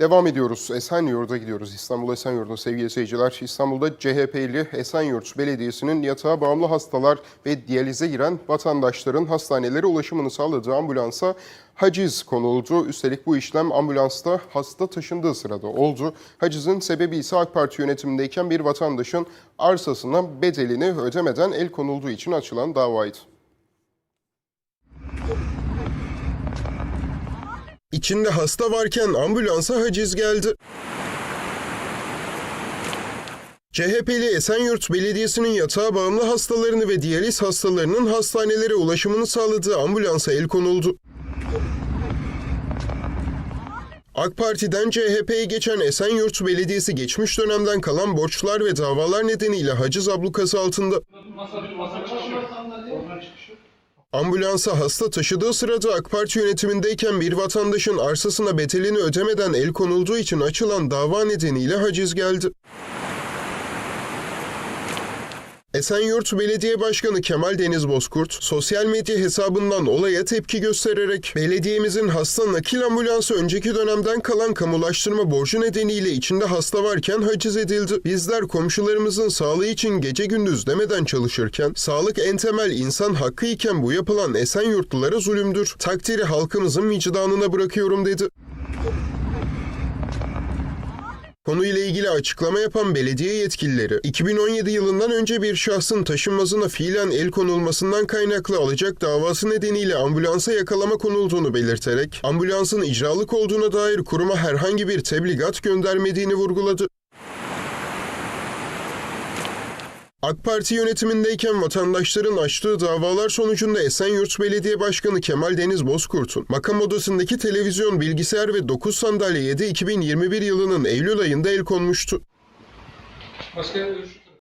Devam ediyoruz. Esenyurt'a gidiyoruz. İstanbul Esenyurt'a sevgili seyirciler. İstanbul'da CHP'li Esenyurt Belediyesi'nin yatağa bağımlı hastalar ve diyalize giren vatandaşların hastanelere ulaşımını sağladığı ambulansa haciz konuldu. Üstelik bu işlem ambulansta hasta taşındığı sırada oldu. Hacizin sebebi ise AK Parti yönetimindeyken bir vatandaşın arsasına bedelini ödemeden el konulduğu için açılan davaydı. İçinde hasta varken ambulansa haciz geldi. CHP'li Esenyurt Belediyesi'nin yatağa bağımlı hastalarını ve diyaliz hastalarının hastanelere ulaşımını sağladığı ambulansa el konuldu. AK Parti'den CHP'ye geçen Esenyurt Belediyesi geçmiş dönemden kalan borçlar ve davalar nedeniyle haciz ablukası altında. Masa masa çıkışı. Ambulansa hasta taşıdığı sırada AK Parti yönetimindeyken bir vatandaşın arsasına bedelini ödemeden el konulduğu için açılan dava nedeniyle haciz geldi. Esenyurt Belediye Başkanı Kemal Deniz Bozkurt, sosyal medya hesabından olaya tepki göstererek belediyemizin hasta nakil ambulansı önceki dönemden kalan kamulaştırma borcu nedeniyle içinde hasta varken haciz edildi. Bizler komşularımızın sağlığı için gece gündüz demeden çalışırken, sağlık en temel insan hakkı iken bu yapılan Esenyurtlulara zulümdür. Takdiri halkımızın vicdanına bırakıyorum dedi. Konuyla ilgili açıklama yapan belediye yetkilileri, 2017 yılından önce bir şahsın taşınmazına fiilen el konulmasından kaynaklı alacak davası nedeniyle ambulansa yakalama konulduğunu belirterek, ambulansın icralık olduğuna dair kuruma herhangi bir tebligat göndermediğini vurguladı. AK Parti yönetimindeyken vatandaşların açtığı davalar sonucunda Esenyurt Belediye Başkanı Kemal Deniz Bozkurt'un makam odasındaki televizyon, bilgisayar ve 9 sandalye 7 2021 yılının Eylül ayında el konmuştu. Başka